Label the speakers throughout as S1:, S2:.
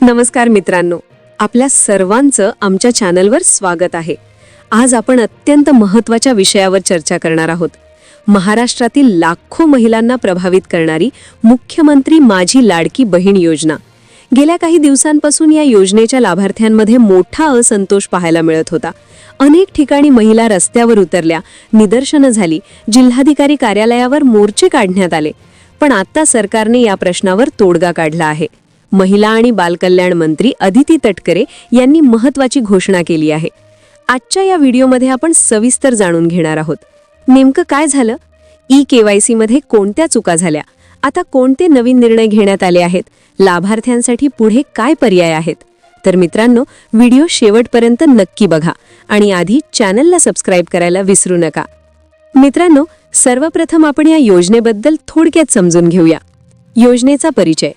S1: नमस्कार मित्रांनो आपल्या सर्वांचं आमच्या चॅनलवर स्वागत आहे. आज आपण अत्यंत महत्त्वाच्या विषयावर चर्चा करणार आहोत. महाराष्ट्रातील लाखो महिलांना प्रभावित करणारी मुख्यमंत्री माझी लाडकी बहीण योजना. गेल्या काही दिवसांपासून या योजनेच्या लाभार्थ्यांमध्ये मोठा असंतोष पाहायला मिळत होता. अनेक ठिकाणी महिला रस्त्यावर उतरल्या निदर्शनं झाली जिल्हाधिकारी कार्यालयावर मोर्चे काढण्यात आले. पण आता सरकारने या प्रश्नावर तोडगा काढला आहे. महिला आणि बालकल्याण मंत्री अदिती तटकरे यांनी महत्वाची घोषणा केली आहे. आजच्या या व्हिडिओमध्ये आपण सविस्तर जाणून घेणार आहोत. नेमकं काय झालं? ई केवायसी मध्ये कोणत्या चुका झाल्या? आता कोणते नवीन निर्णय घेण्यात आले आहेत? लाभार्थ्यांसाठी पुढे काय पर्याय आहेत? तर मित्रांनो व्हिडिओ शेवटपर्यंत नक्की बघा आणि आधी चॅनलला सबस्क्राईब करायला विसरू नका. मित्रांनो सर्वप्रथम आपण या योजनेबद्दल थोडक्यात समजून घेऊया. योजनेचा परिचय.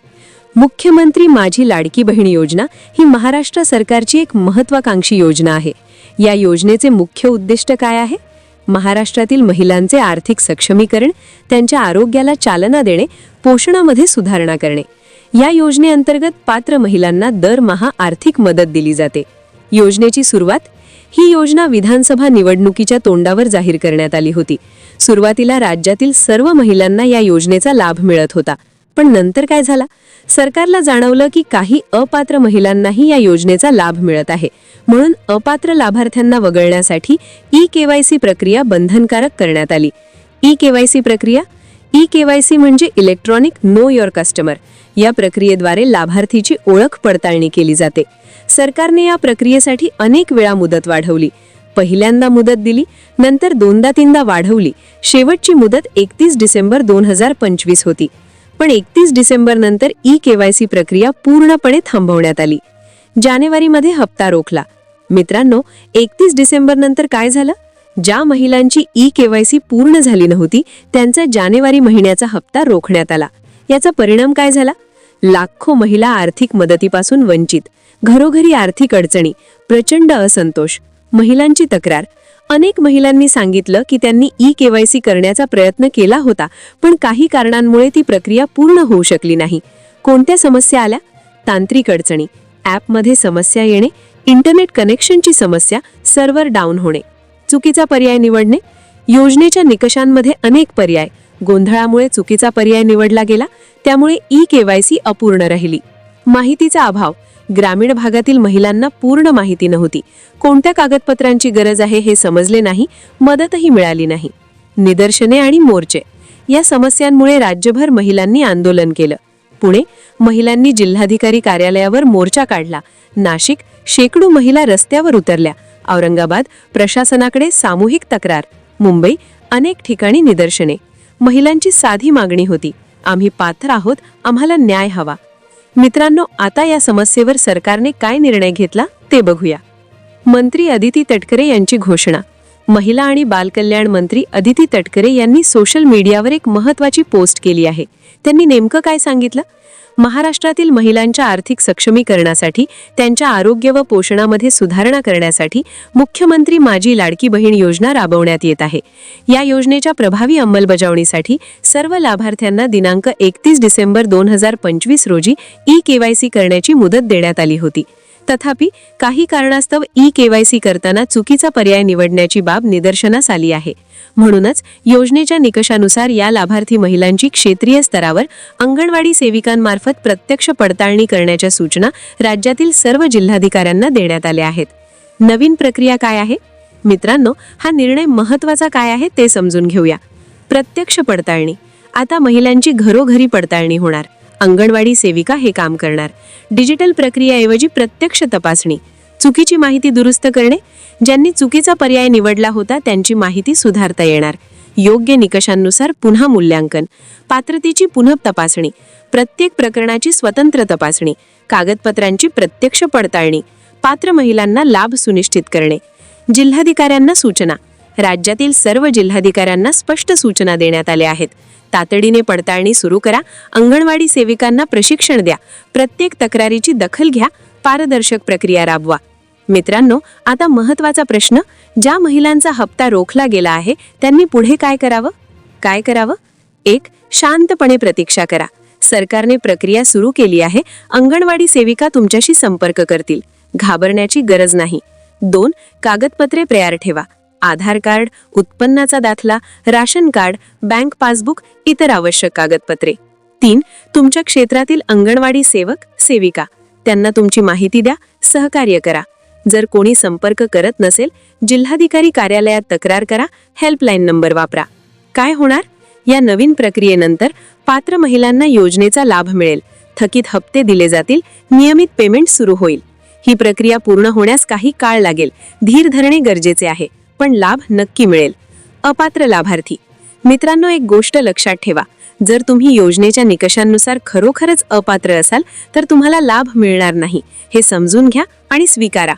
S1: मुख्यमंत्री माझी लाडकी बहीण योजना ही महाराष्ट्र सरकारची एक महत्वाकांक्षी योजना आहे. या योजनेचे मुख्य उद्दिष्ट काय आहे? महाराष्ट्रातील महिलांचे आर्थिक सक्षमीकरण त्यांच्या आरोग्याला चालना देणे पोषणामध्ये सुधारणा करणे. या योजनेअंतर्गत पात्र महिलांना दरमहा आर्थिक मदत दिली जाते. योजनेची सुरुवात ही योजना विधानसभा निवडणुकीच्या तोंडावर जाहीर करण्यात आली होती. सुरुवातीला राज्यातील सर्व महिलांना या योजनेचा लाभ मिळत होता. पण नंतर काय झाला? सरकारला जाणवलं की काही अपात्र महिलांनाही या योजनेचा लाभ मिळत आहे. म्हणून अपात्र लाभार्थ्यांना वगळण्यासाठी ई केवायसी प्रक्रिया बंधनकारक करण्यात आली. ई केवायसी प्रक्रिया? ई केवायसी म्हणजे इलेक्ट्रॉनिक नो युअर कस्टमर. या प्रक्रियेद्वारे लाभार्थीची ओळख पडताळणी केली जाते. सरकारने या प्रक्रियेसाठी अनेक वेळा मुदत वाढवली. पहिल्यांदा मुदत दिली नंतर दोनदा तीनदा वाढवली. शेवटची मुदत एकतीस डिसेंबर दोन हजार पंचवीस होती. पण एकतीस डिसेंबर नंतर ई केवायसी प्रक्रिया पूर्णपणे थांबवण्यात आली. जानेवारीमध्ये हप्ता रोखला. मित्रांनो एकतीस डिसेंबर नंतर काय झालं? ज्या महिलांची ई केवायसी पूर्ण झाली नव्हती त्यांचा जानेवारी महिन्याचा हप्ता रोखण्यात आला. याचा परिणाम काय झाला? लाखो महिला आर्थिक मदतीपासून वंचित. घरोघरी आर्थिक अडचणी प्रचंड असंतोष महिलांची तक्रार अनेक महिलांनी सांगितलं की त्यांनी ई केवायसी करण्याचा प्रयत्न केला होता पण काही कारणांमुळे ती प्रक्रिया पूर्ण होऊ शकली नाही. कोणत्या समस्या आल्या? तांत्रिक अडचणी. ॲपमध्ये समस्या येणे इंटरनेट कनेक्शनची समस्या सर्व्हर डाऊन होणे. चुकीचा पर्याय निवडणे. योजनेच्या निकषांमध्ये अनेक पर्याय. गोंधळामुळे चुकीचा पर्याय निवडला गेला त्यामुळे ई केवायसी अपूर्ण राहिली. माहितीचा अभाव. ग्रामीण भागातील महिलांना पूर्ण माहिती नव्हती. कोणत्या कागदपत्रांची गरज आहे हे समजले नाही मदतही मिळाली नाही. निदर्शने आणि मोर्चे. या समस्यांमुळे राज्यभर महिलांनी आंदोलन केलं. पुणे महिलांनी जिल्हाधिकारी कार्यालयावर मोर्चा काढला. नाशिक शेकडो महिला रस्त्यावर उतरल्या. औरंगाबाद प्रशासनाकडे सामूहिक तक्रार. मुंबई अनेक ठिकाणी निदर्शने. महिलांची साधी मागणी होती. आम्ही पात्र आहोत आम्हाला न्याय हवा. मित्रांनो आता या समस्येवर सरकारने काय निर्णय घेतला ते बघूया. मंत्री अदिती तटकरे यांची घोषणा. महिला आणि बालकल्याण मंत्री अदिती तटकरे यांनी सोशल मीडियावर एक महत्वाची पोस्ट केली आहे. त्यांनी नेमकं काय सांगितलं? महाराष्ट्रातील महिलांच्या आर्थिक सक्षमीकरणासाठी त्यांच्या आरोग्य व पोषणामध्ये सुधारणा करण्यासाठी मुख्यमंत्री माझी लाडकी बहीण योजना राबवण्यात येत आहे. या योजनेच्या प्रभावी अंमलबजावणीसाठी सर्व लाभार्थ्यांना दिनांक एकतीस डिसेंबर दोन हजार पंचवीस रोजी ई केवायसी करण्याची मुदत देण्यात आली होती. तथापि काही कारणास्तव ई केवायसी करताना चुकीचा पर्याय निवडण्याची बाब निदर्शनास आली आहे. म्हणूनच योजनेच्या निकषानुसार या लाभार्थी महिलांची क्षेत्रीय स्तरावर अंगणवाडी सेविकांमार्फत प्रत्यक्ष पडताळणी करण्याच्या सूचना राज्यातील सर्व जिल्हाधिकाऱ्यांना देण्यात आल्या आहेत. नवीन प्रक्रिया काय आहे? मित्रांनो हा निर्णय महत्त्वाचा काय आहे ते समजून घेऊया. प्रत्यक्ष पडताळणी. आता महिलांची घरोघरी पडताळणी होणार. अंगणवाडी सेविका हे काम करणार. डिजिटल प्रक्रियेऐवजी प्रत्यक्ष तपासणी चुकीची माहिती दुरुस्त करणे ज्यांनी चुकीचा पर्याय निवडला होता त्यांची माहिती सुधारता येणार. योग्य निकषांनुसार पुन्हा मूल्यांकन पात्रतेची पुनः तपासणी प्रत्येक प्रकरणाची स्वतंत्र तपासणी कागदपत्रांची प्रत्यक्ष पडताळणी पात्र महिलांना लाभ सुनिश्चित करणे. जिल्हाधिकाऱ्यांना सूचना राज्यातील सर्व जिल्हाधिकाऱ्यांना स्पष्ट सूचना देण्यात आल्या आहेत. तातडीने पडताळणी सुरू करा. अंगणवाडी सेविकांना प्रशिक्षण द्या. प्रत्येक तक्रारीची दखल घ्या. पारदर्शक प्रक्रिया राबवा. मित्रांनो आता महत्त्वाचा प्रश्न ज्या महिलांचा हप्ता रोखला गेला आहे त्यांनी पुढे काय करावं? काय करावं? एक शांतपणे प्रतीक्षा करा. सरकारने प्रक्रिया सुरू केली आहे. अंगणवाडी सेविका तुमच्याशी संपर्क करतील. घाबरण्याची गरज नाही. दोन कागदपत्रे तयार ठेवा. आधार कार्ड उत्पन्नाचा दाखला राशन कार्ड बँक पासबुक इतर आवश्यक कागदपत्रे. तीन तुमच्या क्षेत्रातील अंगणवाडी सेवक सेविका. त्यांना तुमची माहिती द्या सहकार्य करा. जर कोणी संपर्क करत नसेल जिल्हाधिकारी कार्यालयात तक्रार करा हेल्पलाईन नंबर वापरा. काय होणार? या नवीन प्रक्रियेनंतर पात्र महिलांना योजनेचा लाभ मिळेल. थकीत हप्ते दिले जातील नियमित पेमेंट सुरू होईल. ही प्रक्रिया पूर्ण होण्यास काही काळ लागेल. धीर धरणे गरजेचे आहे. पण लाभ नक्की मिळेल. अपात्र लाभार्थी मित्रांनो एक गोष्ट लक्षात ठेवा. जर तुम्ही योजनेच्या निकषांनुसार खरोखरच अपात्र असाल तर तुम्हाला लाभ मिळणार नाही. हे समजून घ्या आणि स्वीकारा.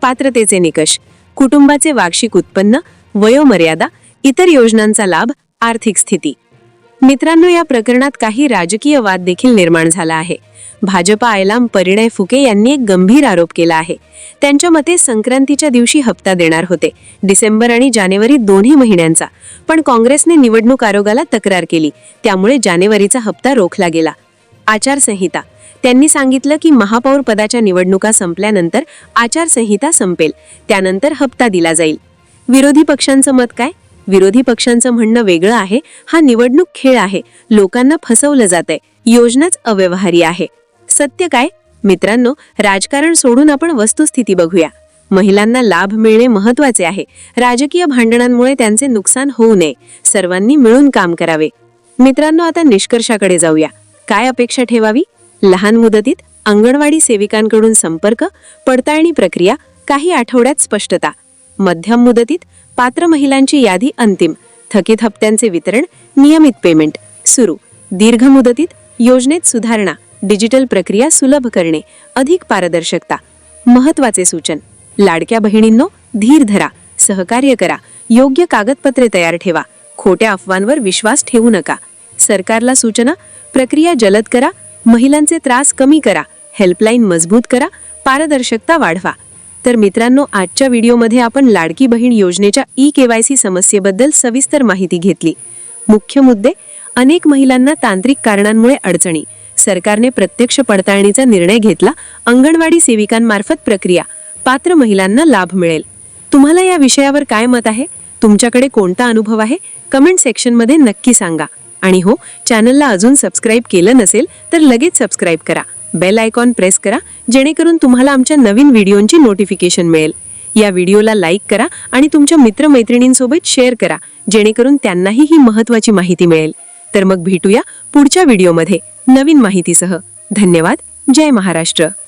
S1: पात्रतेचे निकष कुटुंबाचे वार्षिक उत्पन्न वयोमर्यादा इतर योजनांचा लाभ आर्थिक स्थिती. मित्रांनो या प्रकरणात काही राजकीय वाद देखील निर्माण झाला आहे. भाजपा आयलाम परिणय फुके यांनी एक गंभीर आरोप केला आहे. त्यांच्या मते संक्रांतीच्या दिवशी हप्ता देणार होते. डिसेंबर आणि जानेवारी दोन्ही महिन्यांचा. पण काँग्रेसने निवडणूक आयोगाला तक्रार केली. त्यामुळे जानेवारीचा हप्ता रोखला गेला. आचारसंहिता. त्यांनी सांगितलं की महापौर पदाच्या निवडणुका संपल्यानंतर आचारसंहिता संपेल. त्यानंतर हप्ता दिला जाईल. विरोधी पक्षांचं मत काय? विरोधी पक्षांचं म्हणणं वेगळं आहे. हा निवडणूक खेळ आहे. लोकांना फसवलं जातंय. योजनाच अव्यवहारी आहे. सत्य काय? मित्रांनो राजकारण सोडून आपण वस्तुस्थिती बघूया. महिलांना लाभ मिळणे महत्त्वाचे आहे. राजकीय भांडणांमुळे त्यांचे नुकसान होऊ नये. सर्वांनी मिळून काम करावे. मित्रांनो आता निष्कर्षाकडे जाऊया. काय अपेक्षा ठेवावी? लहान मुदतीत अंगणवाडी सेविकांकडून संपर्क पडताळणी प्रक्रिया काही आठवड्यात स्पष्टता. मध्यम मुदतीत पात्र महिलांची यादी अंतिम. थकीत हप्त्यांचे वितरण नियमित पेमेंट. सुरू. दीर्घ मुदतीत योजनेत सुधारणा. डिजिटल प्रक्रिया सुलभ करणे अधिक पारदर्शकता महत्त्वाचे सूचन. लाडक्या बहिणींनो धीर धरा सहकार्य करा योग्य कागदपत्रे तयार ठेवा खोट्या अफवांवर विश्वास ठेवू नका. सरकारला सूचना प्रक्रिया जलद करा महिलांचे त्रास कमी करा हेल्पलाईन मजबूत करा पारदर्शकता वाढवा. तर मित्रांनो आजच्या व्हिडिओमध्ये आपण लाडकी बहीण योजनेच्या ई केवायसी समस्येबद्दल सविस्तर माहिती घेतली. मुख्य मुद्दे अनेक महिलांना तांत्रिक कारणांमुळे अडचणी सरकारने प्रत्यक्ष पडताळणीचा निर्णय घेतला. अंगणवाडी सेविकांमार्फत प्रक्रिया. पात्र महिलांना लाभ मिळेल. तुम्हाला या विषयावर काय मत आहे? तुमच्याकडे कोणता अनुभव आहे? कमेंट सेक्शनमध्ये नक्की सांगा. आणि हो चॅनलला अजून सबस्क्राईब केलं नसेल तर लगेच सबस्क्राईब करा. बेल आयकॉन प्रेस करा जेणेकरून तुम्हाला आमच्या नवीन व्हिडिओंची नोटिफिकेशन मिळेल. या व्हिडिओला लाईक करा आणि तुमच्या मित्रमैत्रिणींसोबत शेअर करा जेणेकरून त्यांनाही ही महत्त्वाची माहिती मिळेल. तर मग भेटूया पुढच्या व्हिडिओमध्ये. नवीन माहितीसह. धन्यवाद. जय महाराष्ट्र.